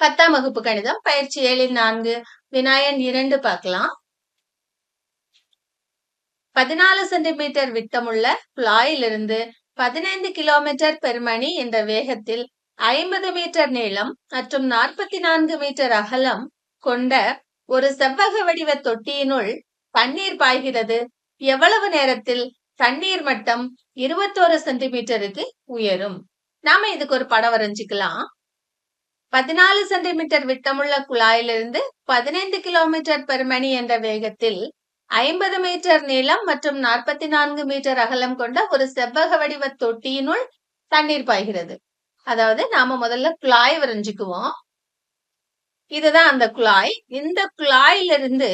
பத்தாம் வகுப்பு கணிதம் பயிற்சி ஏழில் நான்கு வினாயன் இரண்டு பார்க்கலாம். பதினாலு சென்டிமீட்டர் விட்டமுள்ள குழாயிலிருந்து பதினைந்து கிலோமீட்டர் பெர் மணி என்ற வேகத்தில் ஐம்பது மீட்டர் நீளம் மற்றும் நாற்பத்தி நான்கு மீட்டர் அகலம் கொண்ட ஒரு செவ்வக வடிவ தொட்டியினுள் தண்ணீர் பாய்கிறது. எவ்வளவு நேரத்தில் தண்ணீர் மட்டம் இருபத்தோரு சென்டிமீட்டருக்கு உயரும்? நாம இதுக்கு ஒரு படம் வரைஞ்சுக்கலாம். பதினாலு சென்டிமீட்டர் விட்டமுள்ள குழாயிலிருந்து பதினைந்து கிலோமீட்டர் பெர் மணி என்ற வேகத்தில் ஐம்பது மீட்டர் நீளம் மற்றும் நாற்பத்தி நான்கு மீட்டர் அகலம் கொண்ட ஒரு செவ்வக வடிவ தொட்டியினுள் தண்ணீர் பாய்கிறது. அதாவது நாம முதல்ல குழாய் வரைஞ்சுக்குவோம். இதுதான் அந்த குழாய். இந்த குழாயிலிருந்து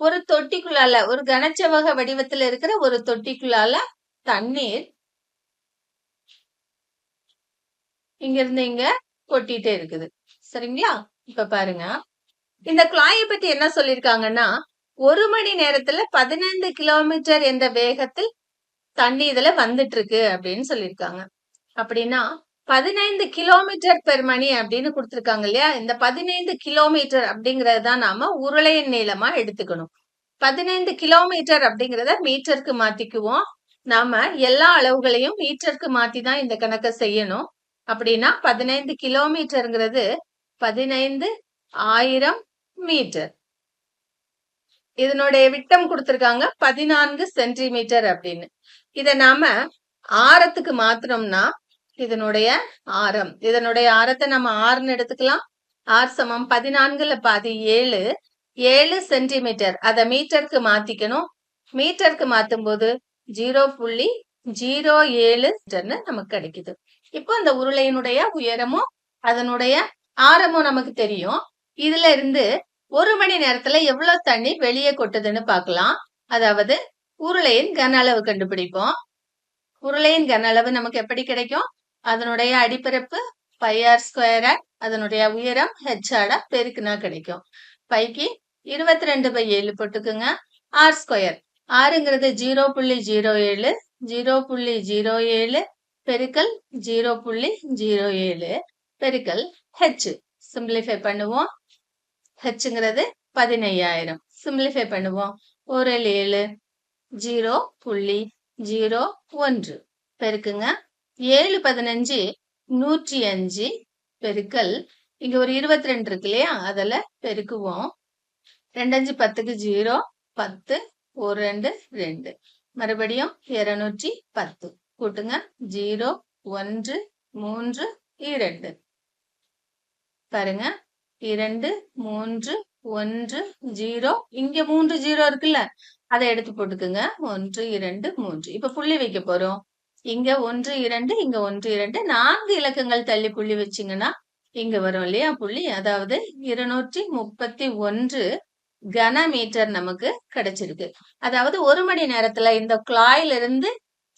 ஒரு தொட்டிக்குள்ளால ஒரு கனச்செவக வடிவத்துல இருக்கிற ஒரு தொட்டிக்குள்ளால தண்ணீர் இங்க இருந்து இங்க கொட்டிட்டே இருக்குது. சரிங்களா? இப்ப பாருங்க. இந்த குழாயை பத்தி என்ன சொல்லிருக்காங்கன்னா ஒரு மணி நேரத்துல பதினைந்து கிலோமீட்டர் என்ற வேகத்தில் தண்ணி இதுல வந்துட்டு இருக்கு அப்படின்னு சொல்லியிருக்காங்க. அப்படின்னா பதினைந்து கிலோமீட்டர் பெர் மணி அப்படின்னு கொடுத்துருக்காங்க இல்லையா? இந்த பதினைந்து கிலோமீட்டர் அப்படிங்கறத தான் நாம உருளையின் நீளமா எடுத்துக்கணும். பதினைந்து கிலோமீட்டர் அப்படிங்கிறத மீட்டருக்கு மாத்திக்குவோம். நாம எல்லா அளவுகளையும் மீட்டருக்கு மாத்தி தான் இந்த கணக்கை செய்யணும். அப்படின்னா பதினைந்து கிலோமீட்டருங்கிறது பதினைந்து ஆயிரம் மீட்டர். இதனுடைய விட்டம் கொடுத்திருக்காங்க பதினான்கு சென்டிமீட்டர் அப்படின்னு. இத நாம ஆரத்துக்கு மாத்தினோம்னா இதனுடைய ஆரம். இதனுடைய ஆரத்தை நம்ம ஆறுன்னு எடுத்துக்கலாம். ஆர் சமம் பதினான்குல பாதி ஏழு ஏழு சென்டிமீட்டர். அத மீட்டருக்கு மாத்திக்கணும். மீட்டருக்கு மாத்தும் போது ஜீரோ புள்ளி ஜீரோ ஏழு நமக்கு கிடைக்குது. இப்போ அந்த உருளையினுடைய உயரமும் அதனுடைய ஆரமும் நமக்கு தெரியும். இதுல இருந்து ஒரு மணி நேரத்துல எவ்வளவு தண்ணி வெளியே கொட்டுதுன்னு பார்க்கலாம் அதாவது உருளையின் கன அளவு கண்டுபிடிப்போம். உருளையின் கன அளவு நமக்கு எப்படி கிடைக்கும்? அதனுடைய அடிப்பரப்பு பையார் ஸ்கொயர் அதனுடைய உயரம் ஹெச்ஆடா பெருக்குனா கிடைக்கும். பைக்கு இருபத்தி ரெண்டு பை ஏழு போட்டுக்குங்க. ஆர் ஸ்கொயர் ஆறுங்கிறது ஜீரோ புள்ளி ஜீரோ ஏழு ஜீரோ புள்ளி ஜீரோ ஏழு பெருக்கல் ஜீரோ புள்ளி ஜீரோ ஏழு பெருக்கல் ஹெச் சிம்பிளிஃபை பண்ணுவோம். ஹெச்ங்கிறது பதினையாயிரம். சிம்பிளிஃபை பண்ணுவோம். ஒரு ஏழு ஜீரோ புள்ளி ஜீரோ ஒன்று. பெருக்குங்க. ஏழு பதினஞ்சு நூற்றி அஞ்சு பெருக்கல். இங்க ஒரு இருபத்தி ரெண்டு இருக்கு இல்லையா? அதில் பெருக்குவோம். ரெண்டஞ்சு பத்துக்கு ஜீரோ பத்து ஒரு ரெண்டு ரெண்டு. மறுபடியும் இருநூற்றி பத்து. கூட்டுங்க. ஜீரோ ஒன்று மூன்று இரண்டு. பாருங்க. இரண்டு மூன்று ஒன்று ஜீரோ. இங்க மூன்று ஜீரோ இருக்குல்ல? அதை எடுத்து போட்டுக்குங்க. ஒன்று இரண்டு மூன்று. இப்ப புள்ளி வைக்க போறோம். இங்க ஒன்று இரண்டு இங்க ஒன்று இரண்டு. நான்கு இலக்கங்கள் தள்ளி புள்ளி வச்சிங்கன்னா இங்க வரும் இல்லையா புள்ளி? அதாவது இருநூற்றி முப்பத்தி ஒன்று கன மீட்டர் நமக்கு கிடைச்சிருக்கு. அதாவது ஒரு மணி நேரத்துல இந்த குழாயிலிருந்து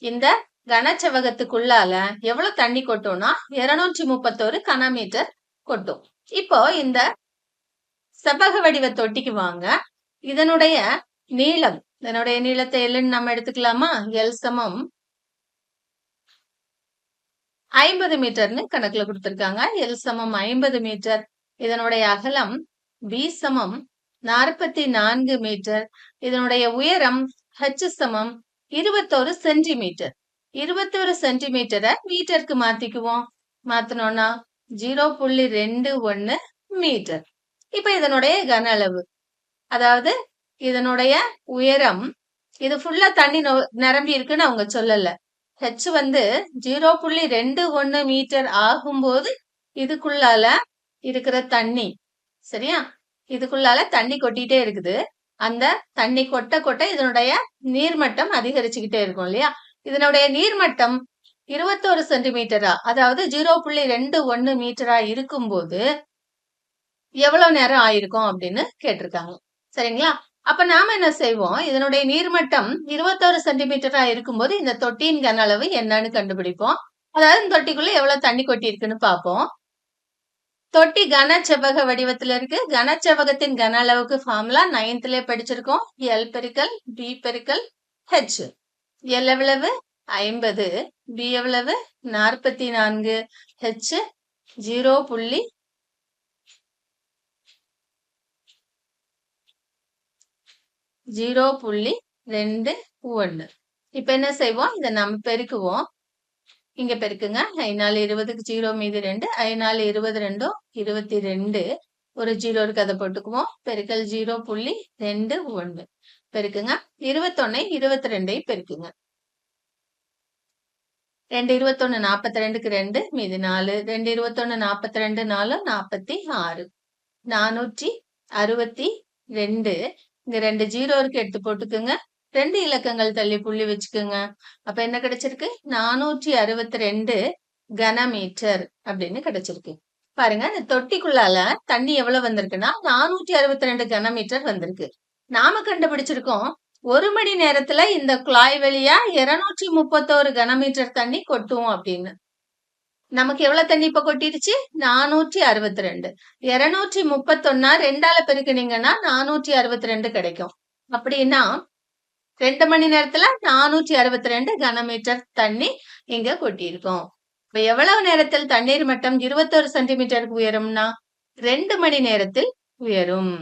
இந்த கனச்செவகத்துக்குள்ளால எவ்வளவு தண்ணி கொட்டோம்னா இருநூற்றி முப்பத்தோரு கனமீட்டர் கொட்டும். இப்போ இந்த செவ்வக வடிவ தொட்டிக்கு வாங்க. இதனுடைய நீளம் இதனுடைய நீளத்தை எல்லுன்னு நம்ம எடுத்துக்கலாமா? எல் சமம் ஐம்பது மீட்டர்னு கணக்குல கொடுத்திருக்காங்க. எல் சமம் ஐம்பது மீட்டர். இதனுடைய அகலம் பி சமம் நாற்பத்தி நான்கு மீட்டர். இதனுடைய உயரம் ஹச் சமம் இருபத்தோரு சென்டிமீட்டர். இருபத்தொரு சென்டிமீட்டரை மீட்டருக்கு மாத்திக்குவோம். மாத்தினோம்னா ஜீரோ புள்ளி ரெண்டு ஒன்னு மீட்டர் இப்ப இதனுடைய கன அளவு. அதாவது இதனுடைய உயரம் இது ஃபுல்லா தண்ணி நிரம்பி இருக்குன்னு அவங்க சொல்லல. ஹெச் வந்து ஜீரோ புள்ளி ரெண்டு ஒன்னு மீட்டர் ஆகும்போது இதுக்குள்ளால இருக்கிற தண்ணி சரியா? இதுக்குள்ளால தண்ணி கொட்டிட்டே இருக்குது. அந்த தண்ணி கொட்ட கொட்ட இதனுடைய நீர்மட்டம் அதிகரிச்சுக்கிட்டே இருக்கும் இல்லையா? இதனுடைய நீர்மட்டம் இருபத்தோரு சென்டிமீட்டரா? அதாவது ஜீரோ புள்ளி ரெண்டு ஒன்னு மீட்டரா இருக்கும்போது எவ்வளவு நேரம் ஆயிருக்கும் அப்படின்னு கேட்டிருக்காங்க. சரிங்களா? அப்ப நாம என்ன செய்வோம்? இதனுடைய நீர்மட்டம் இருபத்தோரு சென்டிமீட்டரா இருக்கும்போது இந்த தொட்டியின் கன அளவு என்னன்னு கண்டுபிடிப்போம். அதாவது இந்த தொட்டிக்குள்ள எவ்வளவு தண்ணி கொட்டி இருக்குன்னு பார்ப்போம். தொட்டி கன செவ்வக வடிவத்துல இருக்கு. கனச்செவ்வகத்தின் கன அளவுக்கு ஃபார்முலா நைன்த்ல படிச்சிருக்கோம். எல் பெருக்கல் பி பெருக்கல் ஹெச் எவ்வளவு ஐம்பது. பி எவ்வளவு? நாற்பத்தி நான்கு ஹெச் ஜீரோ புள்ளி ஜீரோ புள்ளி ரெண்டு ஒன்று இப்ப என்ன செய்வோம்? இதை நம்ம பெருக்குவோம். இங்க பெருக்குங்க. ஐநாலு இருபதுக்கு ஜீரோ மீது ரெண்டு. ஐநாலு இருபது ரெண்டும் இருபத்தி ரெண்டு. ஒரு ஜீரோ ஜீரோருக்கு அதை போட்டுக்குவோம். பெருக்கல் ஜீரோ புள்ளி ரெண்டு ஒன்று பெருக்குங்க. இருபத்தொன்னை இருபத்தி ரெண்டையும் பெருக்குங்க. ரெண்டு இருபத்தொன்னு நாற்பத்தி ரெண்டுக்கு ரெண்டு மீது நாலு. ரெண்டு இருபத்தொன்னு நாற்பத்தி ரெண்டு நாலு நாற்பத்தி ஆறு. நானூற்றி அறுபத்தி ரெண்டு. இங்க ரெண்டு ஜீரோ இருக்கு எடுத்து போட்டுக்குங்க. ரெண்டு இலக்கங்கள் தள்ளி புள்ளி வச்சுக்கோங்க. அப்ப என்ன கிடைச்சிருக்கு? நானூற்றி அறுபத்தி ரெண்டு கனமீட்டர் அப்படின்னு கிடைச்சிருக்கு. பாருங்க இந்த தொட்டிக்குள்ளால தண்ணி எவ்வளவு வந்திருக்குன்னா நானூற்றி அறுபத்தி ரெண்டு கனமீட்டர் வந்திருக்கு. நாம கண்டுபிடிச்சிருக்கோம். ஒரு மணி நேரத்துல இந்த குழாய் வழியா இருநூற்றி முப்பத்தோரு கனமீட்டர் தண்ணி கொட்டும் அப்படின்னு. நமக்கு எவ்வளவு தண்ணி இப்ப கொட்டிடுச்சு? நானூற்றி அறுபத்தி ரெண்டு இருநூற்றி முப்பத்தொன்னா ரெண்டால பெருக்கினீங்கன்னா நானூற்றி அறுபத்தி ரெண்டு கிடைக்கும். அப்படின்னா ரெண்டு மணி நேரத்துல நானூற்றி அறுபத்தி ரெண்டு கனமீட்டர் தண்ணி இங்க கொட்டியிருக்கோம். இப்ப எவ்வளவு நேரத்தில் தண்ணீர் மட்டம் இருபத்தொரு சென்டிமீட்டருக்கு உயரும்னா? ரெண்டு மணி நேரத்தில் உயரும்.